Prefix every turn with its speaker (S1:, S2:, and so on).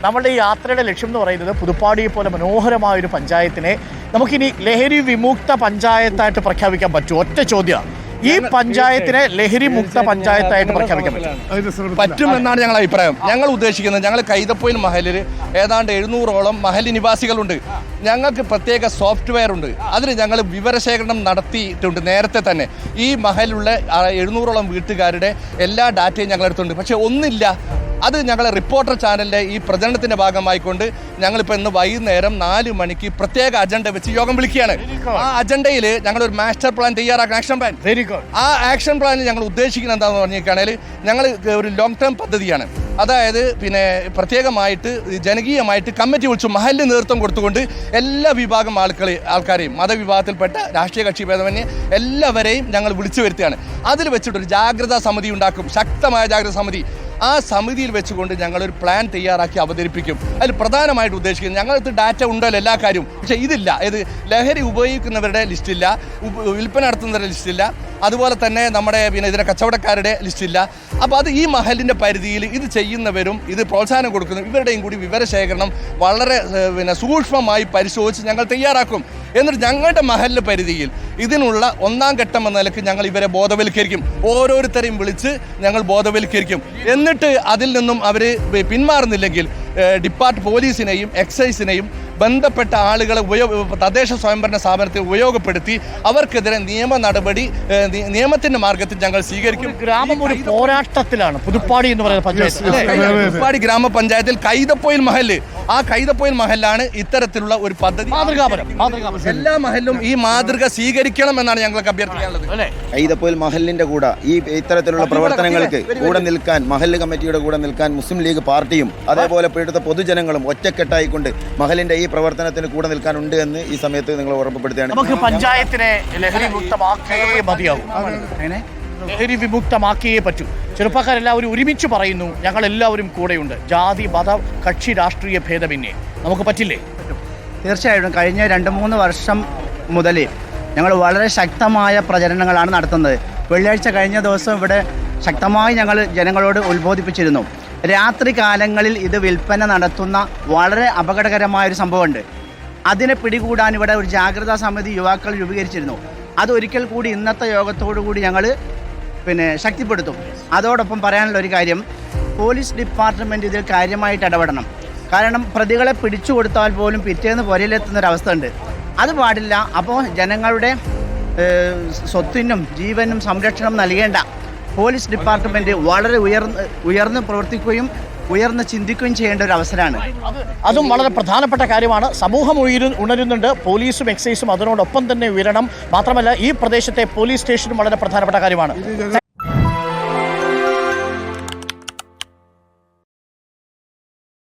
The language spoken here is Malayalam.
S1: നമ്മുടെ ഈ യാത്രയുടെ ലക്ഷ്യം എന്ന് പറയുന്നത് പുതുപ്പാടിയെ പോലെ മനോഹരമായ ഒരു പഞ്ചായത്തിനെ നമുക്കിനി ലഹരി വിമുക്ത പഞ്ചായത്തായിട്ട് പ്രഖ്യാപിക്കാൻ പറ്റുമോ ഒറ്റ ചോദ്യം ഈ പഞ്ചായത്തിനെ ലഹരി മുക്ത പഞ്ചായത്തായിട്ട് പ്രഖ്യാപിക്കാൻ പറ്റും.
S2: എന്നാണ് ഞങ്ങളുടെ അഭിപ്രായം. ഞങ്ങൾ ഉദ്ദേശിക്കുന്നത് ഞങ്ങൾ കൈതപ്പൊയിൽ മഹലിൽ ഏതാണ്ട് എഴുന്നൂറോളം മഹലി നിവാസികളുണ്ട്. ഞങ്ങൾക്ക് പ്രത്യേക സോഫ്റ്റ്വെയർ ഉണ്ട്. അതിന് ഞങ്ങൾ വിവരശേഖരണം നടത്തിയിട്ടുണ്ട് നേരത്തെ തന്നെ. ഈ മഹലിലുള്ള ആ, എഴുന്നൂറോളം വീട്ടുകാരുടെ എല്ലാ ഡാറ്റയും ഞങ്ങളെടുത്തുണ്ട് പക്ഷേ ഒന്നില്ല. അത് ഞങ്ങളെ റിപ്പോർട്ടർ ചാനലിന്റെ ഈ പ്രചരണത്തിന്റെ ഭാഗമായിക്കൊണ്ട് ഞങ്ങളിപ്പോൾ ഇന്ന് വൈകുന്നേരം നാല് മണിക്ക് പ്രത്യേക അജണ്ട വെച്ച് യോഗം വിളിക്കുകയാണ്. ആ അജണ്ടയിൽ ഞങ്ങളൊരു മാസ്റ്റർ പ്ലാൻ തയ്യാറാക്കണം ആക്ഷൻ പ്ലാൻ ആ ആക്ഷൻ പ്ലാനിൽ ഞങ്ങൾ ഉദ്ദേശിക്കുന്നത് എന്താണെന്ന് പറഞ്ഞിരിക്കുകയാണെങ്കിൽ ഞങ്ങൾ ഒരു ലോങ് ടേം പദ്ധതിയാണ്. അതായത് പിന്നെ പ്രത്യേകമായിട്ട് ജനകീയമായിട്ട് കമ്മിറ്റി വിളിച്ചു മഹലിന് നേതൃത്വം കൊടുത്തുകൊണ്ട് എല്ലാ വിഭാഗം ആൾക്കളെ ആൾക്കാരെയും മതവിഭാഗത്തിൽപ്പെട്ട രാഷ്ട്രീയ കക്ഷി ഭേദമന്യേ എല്ലാവരെയും ഞങ്ങൾ വിളിച്ചു വരുത്തുകയാണ്. അതിൽ വെച്ചിട്ടൊരു ജാഗ്രതാ സമിതി ഉണ്ടാക്കും. ശക്തമായ ജാഗ്രതാ സമിതി. ആ സമിതിയിൽ വെച്ചുകൊണ്ട് ഞങ്ങളൊരു പ്ലാൻ തയ്യാറാക്കി അവതരിപ്പിക്കും. അതിൽ പ്രധാനമായിട്ട് ഉദ്ദേശിക്കുന്നത് ഞങ്ങൾക്ക് ഡാറ്റ ഉണ്ടല്ലോ എല്ലാ കാര്യവും. പക്ഷേ ഇതില്ല. ഇത് ലഹരി ഉപയോഗിക്കുന്നവരുടെ ലിസ്റ്റില്ല വിൽപ്പന നടത്തുന്നവരുടെ ലിസ്റ്റില്ല അതുപോലെ തന്നെ നമ്മുടെ പിന്നെ ഇതിലെ കച്ചവടക്കാരുടെ ലിസ്റ്റില്ല അപ്പോൾ അത് ഈ മഹലിന്റെ പരിധിയിൽ ഇത് ചെയ്യുന്നവരും ഇത് പ്രോത്സാഹനം കൊടുക്കുന്ന ഇവരുടെയും കൂടി വിവരശേഖരണം വളരെ പിന്നെ സൂക്ഷ്മമായി പരിശോധിച്ച് ഞങ്ങൾ തയ്യാറാക്കും. എന്നിട്ട് ഞങ്ങളുടെ മഹലിന്റെ പരിധിയിൽ ഇതിനുള്ള ഒന്നാം ഘട്ടം എന്ന നിലയ്ക്ക് ഞങ്ങൾ ഇവരെ ബോധവൽക്കരിക്കും. ഓരോരുത്തരെയും വിളിച്ച് ഞങ്ങൾ ബോധവൽക്കരിക്കും. എന്നിട്ട് അതിൽ നിന്നും അവർ പിന്മാറുന്നില്ലെങ്കിൽ ഡിപ്പാർട്ട് പോലീസിനെയും എക്സൈസിനെയും ബന്ധപ്പെട്ട ആളുകളെ ഉപയോഗ തദ്ദേശ സ്വയംഭരണ സ്ഥാപനത്തെ ഉപയോഗപ്പെടുത്തി അവർക്കെതിരെ നിയമ നടപടി നിയമത്തിന്റെ മാർഗത്തിൽ ഞങ്ങൾ സ്വീകരിക്കും.
S1: ഗ്രാമം ഒരു പോരാട്ടത്തിലാണ്. പുതുപ്പാടി എന്ന് പറയുന്ന പഞ്ചായത്ത്?
S2: ഉപ്പാടി ഗ്രാമപഞ്ചായത്തിൽ കൈതപ്പൊയിൽ മഹൽ ആ കൈതപ്പൊയിൽ മഹലാണ് ഇത്തരത്തിലുള്ള ഒരു പദ്ധതി
S1: മാതൃകാപരം മാതൃകാപരം.
S2: എല്ലാ മഹലിലും ഈ മാതൃക സ്വീകരിക്കണം എന്നാണ് ഞങ്ങൾക്ക് അഭ്യർത്ഥിക്കാനുള്ളത്.
S1: അല്ലേ?
S3: ഈദപ്പോയിൽ മഹലിന്റെ കൂടെ ഈ ഇത്തരത്തിലുള്ള പ്രവർത്തനങ്ങൾക്ക് കൂടെ നിൽക്കാൻ മഹൽ കമ്മിറ്റിയുടെ കൂടെ നിൽക്കാൻ മുസ്ലിം ലീഗ് പാർട്ടിയും അതേപോലെ ഇവിടുത്തെ പൊതുജനങ്ങളും ഒറ്റക്കെട്ടായിക്കൊണ്ട് മഹലിന്റെ ഈ പ്രവർത്തനത്തിന് കൂടെ നിൽക്കാനുണ്ട് എന്ന് ഈ സമയത്ത് നിങ്ങൾ ഉറപ്പുപ്പെടുത്തുകയാണ്
S1: നമുക്ക് പഞ്ചായത്തിനെ ലഹരി മുക്തമാക്കിയേ മതിയാവും. ലഹരി വിമുക്തമാക്കിയേ പറ്റൂ. ചെറുപ്പക്കാരെല്ലാവരും ഒരുമിച്ച് പറയുന്നു ഞങ്ങൾ എല്ലാവരും കൂടെയുണ്ട്. ജാതി മത കക്ഷി രാഷ്ട്രീയ ഭേദമന്യേ. നമുക്ക് പറ്റില്ലേ?
S4: തീർച്ചയായിട്ടും കഴിഞ്ഞ രണ്ട് മൂന്ന് വർഷം മുതൽ ഞങ്ങൾ വളരെ ശക്തമായ പ്രചരണങ്ങളാണ് നടത്തുന്നത്. വെള്ളിയാഴ്ച കഴിഞ്ഞ ദിവസം ഇവിടെ ശക്തമായി ഞങ്ങൾ ജനങ്ങളോട് ഉത്ബോധിപ്പിച്ചിരുന്നു. രാത്രി കാലങ്ങളിൽ ഇത് വിൽപ്പന നടത്തുന്ന വളരെ അപകടകരമായ ഒരു സംഭവമുണ്ട്. അതിനെ പിടികൂടാൻ ഇവിടെ ഒരു ജാഗ്രതാ സമിതി യുവാക്കൾ രൂപീകരിച്ചിരുന്നു. അതൊരിക്കൽ കൂടി ഇന്നത്തെ യോഗത്തോടു കൂടി ഞങ്ങൾ പിന്നെ ശക്തിപ്പെടുത്തും. അതോടൊപ്പം പറയാനുള്ള ഒരു കാര്യം പോലീസ് ഡിപ്പാർട്ട്മെന്റ് ഇതിൽ കാര്യമായിട്ട് ഇടപെടണം. കാരണം പ്രതികളെ പിടിച്ചു കൊടുത്താൽ പോലും പിറ്റേന്ന് പുരയിലെത്തുന്ന ഒരവസ്ഥ ഉണ്ട്. അത് പാടില്ല. അപ്പോൾ ജനങ്ങളുടെ സ്വത്തിനും ജീവനും സംരക്ഷണം നൽകേണ്ട പോലീസ് ഡിപ്പാർട്ട്മെന്റ് വളരെ ഉയർന്ന് ഉയർന്ന് പ്രവർത്തിക്കുകയും ഉയർന്ന് ചിന്തിക്കുകയും ചെയ്യേണ്ട ഒരു അവസരമാണ്.
S1: അതും വളരെ പ്രധാനപ്പെട്ട കാര്യമാണ്. സമൂഹം ഉയരു ഉണരുന്നുണ്ട്. പോലീസും എക്സൈസും അതിനോടൊപ്പം തന്നെ ഉയരണം. മാത്രമല്ല ഈ പ്രദേശത്തെ പോലീസ് സ്റ്റേഷനും വളരെ പ്രധാനപ്പെട്ട കാര്യമാണ്.